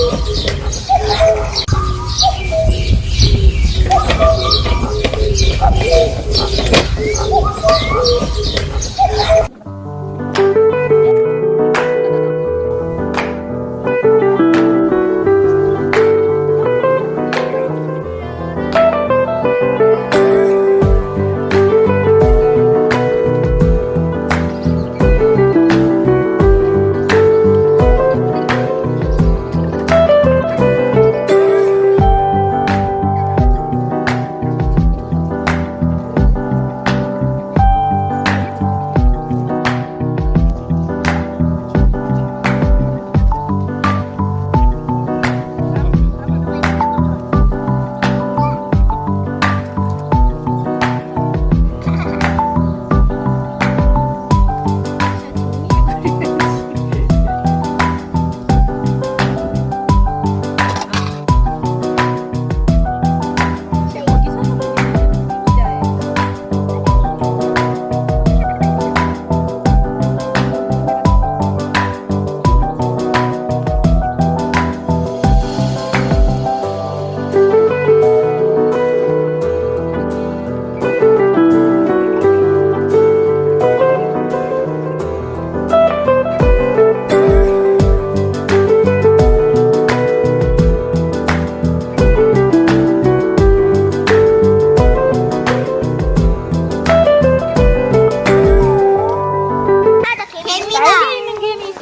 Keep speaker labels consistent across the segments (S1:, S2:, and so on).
S1: よか
S2: った。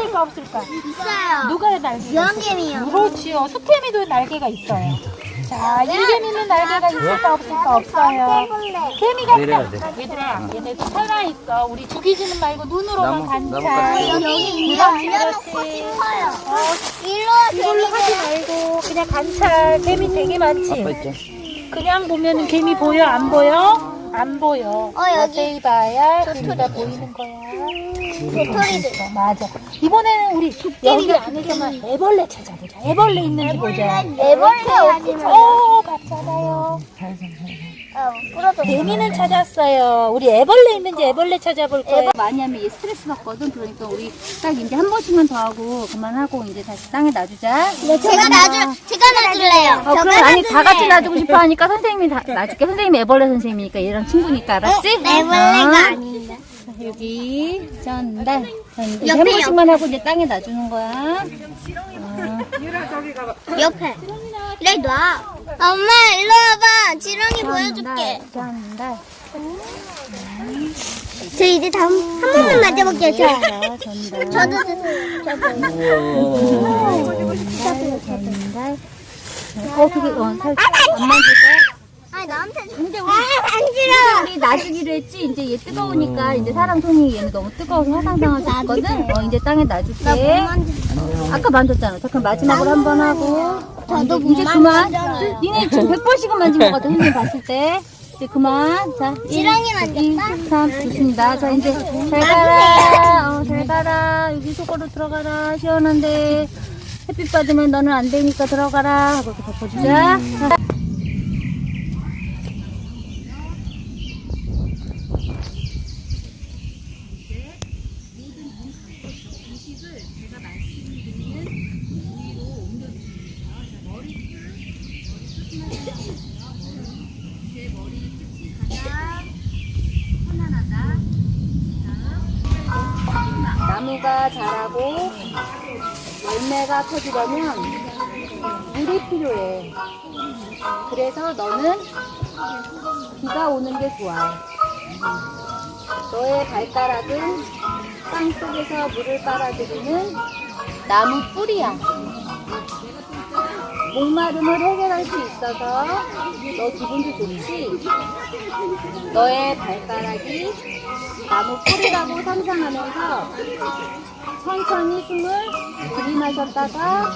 S2: 있을까 없을까?
S1: 있어요.
S2: 누가 날개?
S1: 유황개미요.
S2: 그렇지요. 수태미도 날개가 있어요. 자, 일개미는 날개가 있을까 없을까 없어요. 개미가
S3: 내려야
S2: 있다. 얘들아, 얘네도 살아 있어. 우리 죽이지는 말고 눈으로만
S3: 나무, 나무
S2: 관찰.
S1: 여기
S2: 그렇지,
S1: 올려놓고. 싶어요.
S2: 어,
S1: 일로
S2: 이걸로 하지
S1: 개미들.
S2: 말고 그냥 관찰. 개미 되게
S3: 아빠
S2: 많지?
S3: 있죠?
S2: 그냥 보면은 개미 보여? 안 보여? 안 보여.
S1: 어.
S2: 자세히 봐야 개미가 보이는 거야.
S1: 도토리들.
S2: 어, 맞아. 이번에는 우리 여기 안에서만 애벌레 찾아보자. 애벌레 있는지 보자.
S1: 애벌레 아니면
S2: 어, 맞잖아요.
S1: 어, 부러져.
S2: 개미는 찾았어요. 우리 애벌레 있는지 애벌레 찾아볼 거예요.
S4: 많이 하면 얘 스트레스 받거든. 그러니까 우리 딱 이제 한 번씩만 더 하고 그만하고 이제 다시 땅에 놔주자.
S1: 네, 제가 놔줄, 놔줄래요.
S4: 어, 그래 아니 다 같이 놔주고 싶어 하니까 선생님이 다 놔줄게. 선생님이 애벌레 선생님이니까 얘랑 친구니까 알았지?
S1: 애벌레가
S4: 어?
S1: 아닌데.
S4: 여기 전달. 자, 이제
S1: 옆에,
S4: 한 번씩만 하고 이제 땅에 놔주는 거야.
S1: 옆에. 이리 놔. 엄마, 일로 와봐. 지렁이 보여줄게.
S4: 전달.
S1: 저 이제 다음 한 번만 맞아볼게요. 저.
S4: 전달. 전달.
S1: 저도. 저도.
S4: 전달. 어 그게 어 살짝 안 만질까?
S1: 아, 나한테 줘.
S4: 근데 우리
S1: 아, 안 싫어.
S4: 우리 놔주기로 했지. 이제 얘 뜨거우니까 이제 사람 손이 얘는 너무 뜨거워서 화상 당할 수 있거든. 어 이제 땅에 놔줄게. 아까 만졌잖아. 자 그럼 마지막으로 한 번 하고.
S1: 저도
S4: 이제, 이제
S1: 못
S4: 그만. 니네 지금 100번씩은 만진 것 같아. 선생님 봤을 때. 이제 그만. 자.
S1: 지렁이
S4: 2,
S1: 만졌다?
S4: 3. 좋습니다. 자 이제 잘 가라. 어, 잘 가라. 여기 속으로 들어가라. 시원한데. 햇빛 받으면 너는 안 되니까 들어가라. 하고 이렇게 덮어주자. 자. 나무가 자라고 열매가 터지려면 물이 필요해. 그래서 너는 비가 오는 게 좋아. 너의 발가락은 땅 속에서 물을 빨아들이는 나무 뿌리야. 목마름을 해결할 수 있어서 너 기분도 좋지? 너의 발가락이 나무 뿌리라고 상상하면서 천천히 숨을 들이마셨다가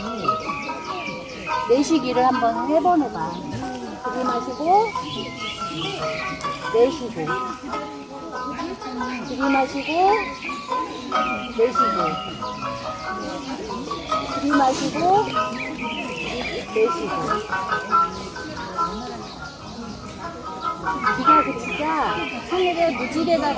S4: 내쉬기를 한번 해보내봐. 들이마시고 내쉬고 들이마시고 내쉬고 들이마시고 내쉬고. 비가 그치자 하늘에 무지개가